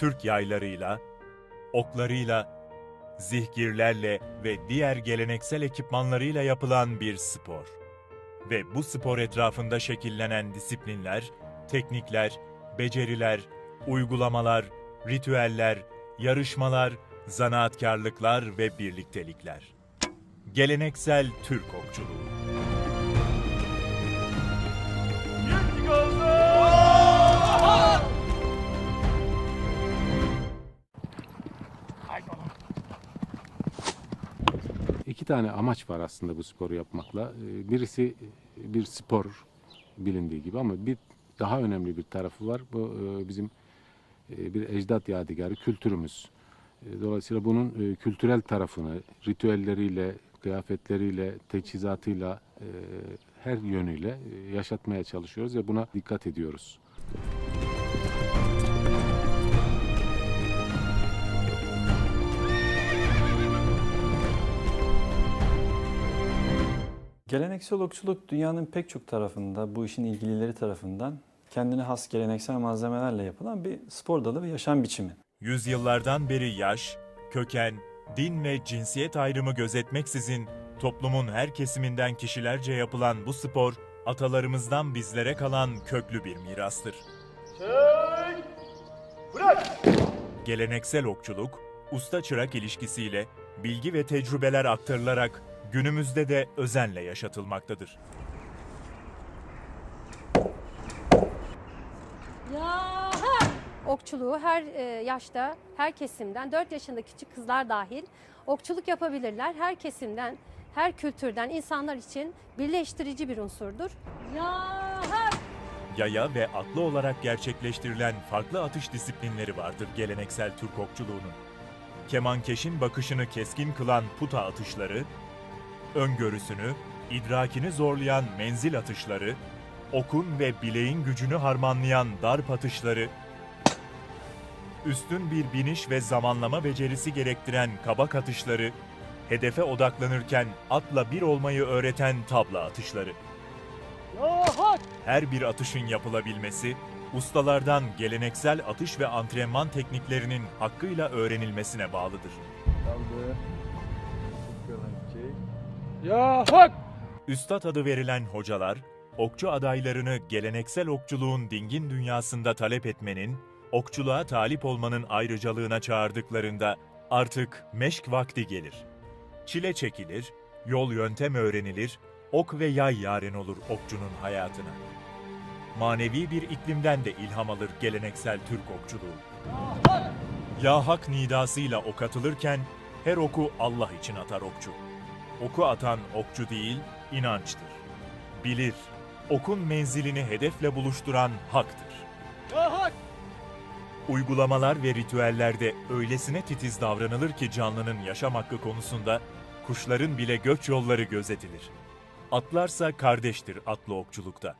Türk yaylarıyla, oklarıyla, zihgirlerle ve diğer geleneksel ekipmanlarıyla yapılan bir spor. Ve bu spor etrafında şekillenen disiplinler, teknikler, beceriler, uygulamalar, ritüeller, yarışmalar, zanaatkarlıklar ve birliktelikler. Geleneksel Türk okçuluğu. Tane amaç var aslında bu sporu yapmakla. Ee, Birisi e, bir spor bilindiği gibi ama bir daha önemli bir tarafı var. Bu e, bizim e, bir ecdat yadigarı, kültürümüz. Dolayısıyla bunun kültürel tarafını, ritüelleriyle, kıyafetleriyle, teçhizatıyla, her yönüyle yaşatmaya çalışıyoruz ve buna dikkat ediyoruz. Geleneksel okçuluk dünyanın pek çok tarafında, bu işin ilgilileri tarafından kendine has geleneksel malzemelerle yapılan bir spor dalı ve yaşam biçimi. Yüzyıllardan beri yaş, köken, din ve cinsiyet ayrımı gözetmeksizin toplumun her kesiminden kişilerce yapılan bu spor, atalarımızdan bizlere kalan köklü bir mirastır. Geleneksel okçuluk, usta-çırak ilişkisiyle bilgi ve tecrübeler aktarılarak günümüzde de özenle yaşatılmaktadır. Okçuluğu her e, yaşta, her kesimden, 4 yaşındaki küçük kızlar dahil okçuluk yapabilirler. Her kesimden, her kültürden insanlar için birleştirici bir unsurdur. Yaya ve atlı olarak gerçekleştirilen farklı atış disiplinleri vardır geleneksel Türk okçuluğunun. Kemankeşin bakışını keskin kılan puta atışları, öngörüsünü, idrakini zorlayan menzil atışları, okun ve bileğin gücünü harmanlayan darp atışları, üstün bir biniş ve zamanlama becerisi gerektiren kabak atışları, hedefe odaklanırken atla bir olmayı öğreten tabla atışları. Her bir atışın yapılabilmesi, ustalardan geleneksel atış ve antrenman tekniklerinin hakkıyla öğrenilmesine bağlıdır. Üstad adı verilen hocalar, okçu adaylarını geleneksel okçuluğun dingin dünyasında talep etmenin, okçuluğa talip olmanın ayrıcalığına çağırdıklarında artık meşk vakti gelir. Çile çekilir, yol yöntem öğrenilir, ok ve yay yaren olur okçunun hayatına. Manevi bir iklimden de ilham alır geleneksel Türk okçuluğu. Ya hak nidasıyla ok atılırken her oku Allah için atar okçu. Oku atan okçu değil, inançtır. Bilir, okun menzilini hedefle buluşturan haktır. Uygulamalar ve ritüellerde öylesine titiz davranılır ki canlının yaşam hakkı konusunda kuşların bile göç yolları gözetilir. Atlarsa kardeştir atlı okçulukta.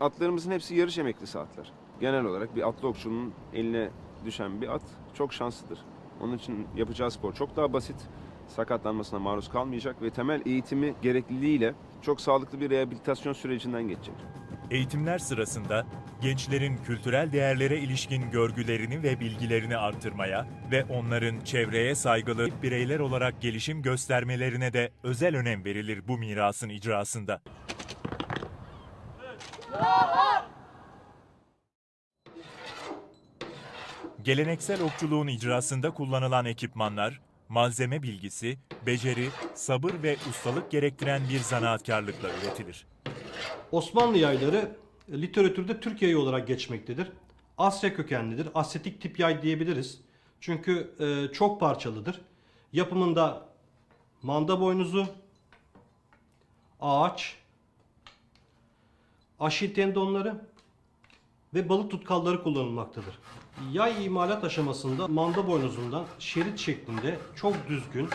Atlarımızın hepsi yarış emeklisi atlar. Genel olarak bir atlı okçunun eline düşen bir at çok şanslıdır. Onun için yapacağı spor çok daha basit, sakatlanmasına maruz kalmayacak ve temel eğitimi gerekliliğiyle çok sağlıklı bir rehabilitasyon sürecinden geçecek. Eğitimler sırasında gençlerin kültürel değerlere ilişkin görgülerini ve bilgilerini artırmaya ve onların çevreye saygılı bireyler olarak gelişim göstermelerine de özel önem verilir bu mirasın icrasında. Geleneksel okçuluğun icrasında kullanılan ekipmanlar, malzeme bilgisi, beceri, sabır ve ustalık gerektiren bir zanaatkarlıkla üretilir. Osmanlı yayları e, literatürde Türk yayı olarak geçmektedir. Asya kökenlidir. Asyatik tip yay diyebiliriz. Çünkü e, çok parçalıdır. Yapımında manda boynuzu, ağaç, aşil tendonları ve balık tutkalları kullanılmaktadır. Yay imalat aşamasında manda boynuzundan şerit şeklinde çok düzgün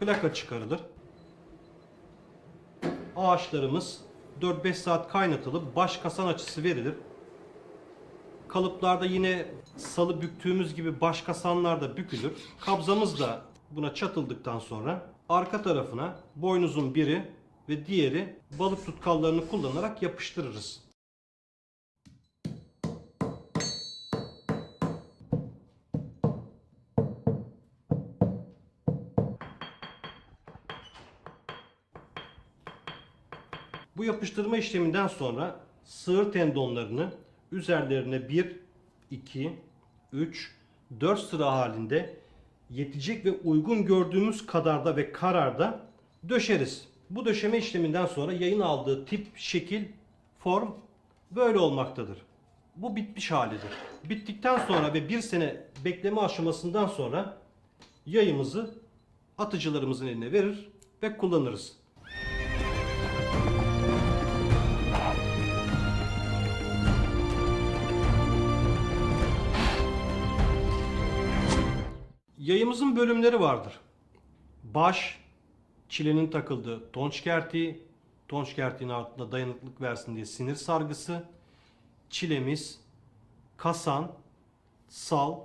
plaka çıkarılır. Ağaçlarımız 4-5 saat kaynatılıp baş kasan açısı verilir. Kalıplarda yine salı büktüğümüz gibi baş kasanlar da bükülür. Kabzamız da buna çatıldıktan sonra arka tarafına boynuzun biri ve diğeri balık tutkallarını kullanarak yapıştırırız. Yapıştırma işleminden sonra sığır tendonlarını üzerlerine 1, 2, 3, 4 sıra halinde yetecek ve uygun gördüğümüz kadarda ve kararda döşeriz. Bu döşeme işleminden sonra yayın aldığı tip, şekil, form böyle olmaktadır. Bu bitmiş halidir. Bittikten sonra ve bir sene bekleme aşamasından sonra yayımızı atıcılarımızın eline verir ve kullanırız. Yayımızın bölümleri vardır. Baş, çilenin takıldığı tonç kertiği, tonç kertiğin altında dayanıklık versin diye sinir sargısı, çilemiz, kasan, sal,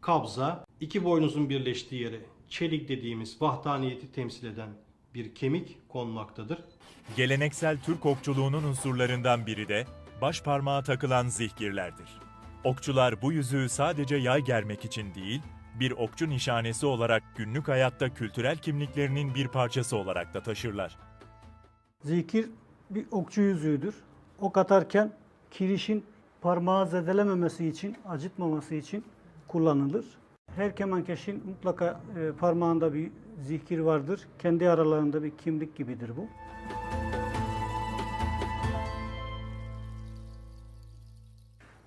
kabza, iki boynuzun birleştiği yere çelik dediğimiz vahdaniyeti temsil eden bir kemik konmaktadır. Geleneksel Türk okçuluğunun unsurlarından biri de baş parmağa takılan zihgirlerdir. Okçular bu yüzüğü sadece yay germek için değil, bir okçu nişanesi olarak günlük hayatta kültürel kimliklerinin bir parçası olarak da taşırlar. Zikir bir okçu yüzüğüdür. Ok atarken kirişin parmağı zedelememesi için, acıtmaması için kullanılır. Her kemankeşin mutlaka e, parmağında bir zikir vardır. Kendi aralarında bir kimlik gibidir bu.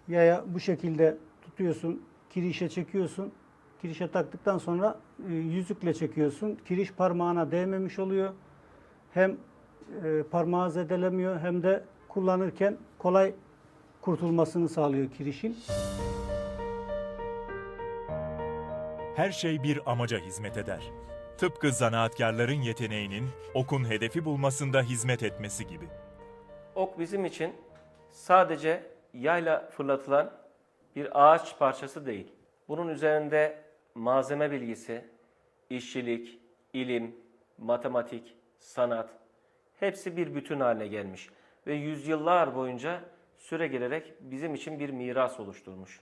Yaya bu şekilde tutuyorsun, kirişe çekiyorsun. Kirişe taktıktan sonra e, yüzükle çekiyorsun. Kiriş parmağına değmemiş oluyor. Hem e, parmağı zedelemiyor hem de kullanırken kolay kurtulmasını sağlıyor kirişin. Her şey bir amaca hizmet eder. Tıpkı zanaatkarların yeteneğinin okun hedefi bulmasında hizmet etmesi gibi. Ok bizim için sadece yayla fırlatılan bir ağaç parçası değil. Bunun üzerinde malzeme bilgisi, işçilik, ilim, matematik, sanat hepsi bir bütün haline gelmiş ve yüzyıllar boyunca süre gelerek bizim için bir miras oluşturmuş.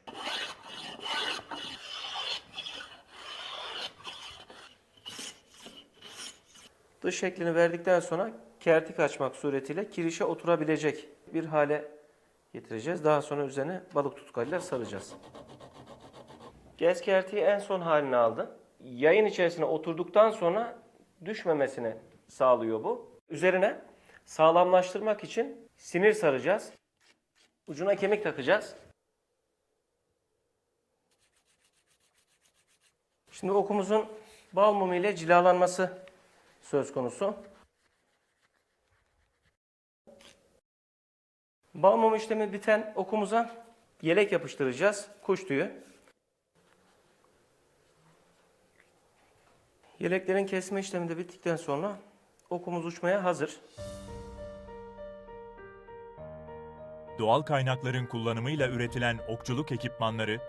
Dış şeklini verdikten sonra kertik açmak suretiyle kirişe oturabilecek bir hale getireceğiz. Daha sonra üzerine balık tutkayla saracağız. Kertiği en son halini aldı. Yayın içerisine oturduktan sonra düşmemesini sağlıyor bu. Üzerine sağlamlaştırmak için sinir saracağız. Ucuna kemik takacağız. Şimdi okumuzun bal mumu ile cilalanması söz konusu. Bal mumu işlemi biten okumuza yelek yapıştıracağız. Kuş tüyü. Yeleklerin kesme işlemi de bittikten sonra okumuz uçmaya hazır. Doğal kaynakların kullanımıyla üretilen okçuluk ekipmanları,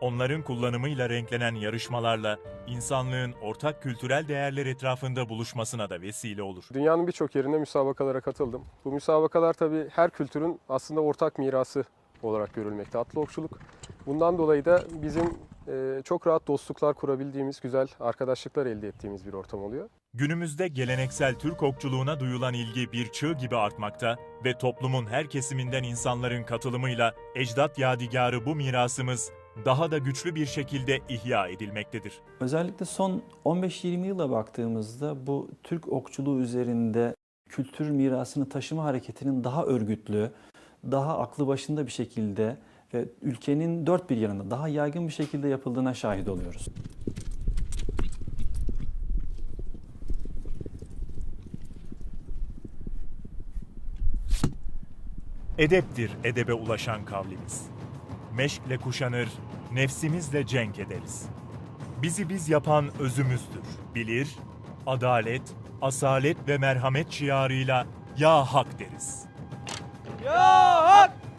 onların kullanımıyla renklenen yarışmalarla insanlığın ortak kültürel değerler etrafında buluşmasına da vesile olur. Dünyanın birçok yerinde müsabakalara katıldım. Bu müsabakalar tabii her kültürün aslında ortak mirası olarak görülmekte atlı okçuluk. Bundan dolayı da bizim çok rahat dostluklar kurabildiğimiz, güzel arkadaşlıklar elde ettiğimiz bir ortam oluyor. Günümüzde geleneksel Türk okçuluğuna duyulan ilgi bir çığ gibi artmakta ve toplumun her kesiminden insanların katılımıyla ecdat yadigarı bu mirasımız daha da güçlü bir şekilde ihya edilmektedir. Özellikle son 15-20 yıla baktığımızda bu Türk okçuluğu üzerinde kültür mirasını taşıma hareketinin daha örgütlü, daha aklı başında bir şekilde ve ülkenin dört bir yanında daha yaygın bir şekilde yapıldığına şahit oluyoruz. Edeptir edebe ulaşan kavlimiz. Meşkle kuşanır, nefsimizle cenk ederiz. Bizi biz yapan özümüzdür. Bilir, adalet, asalet ve merhamet şiarıyla ya hak deriz. Ya hak!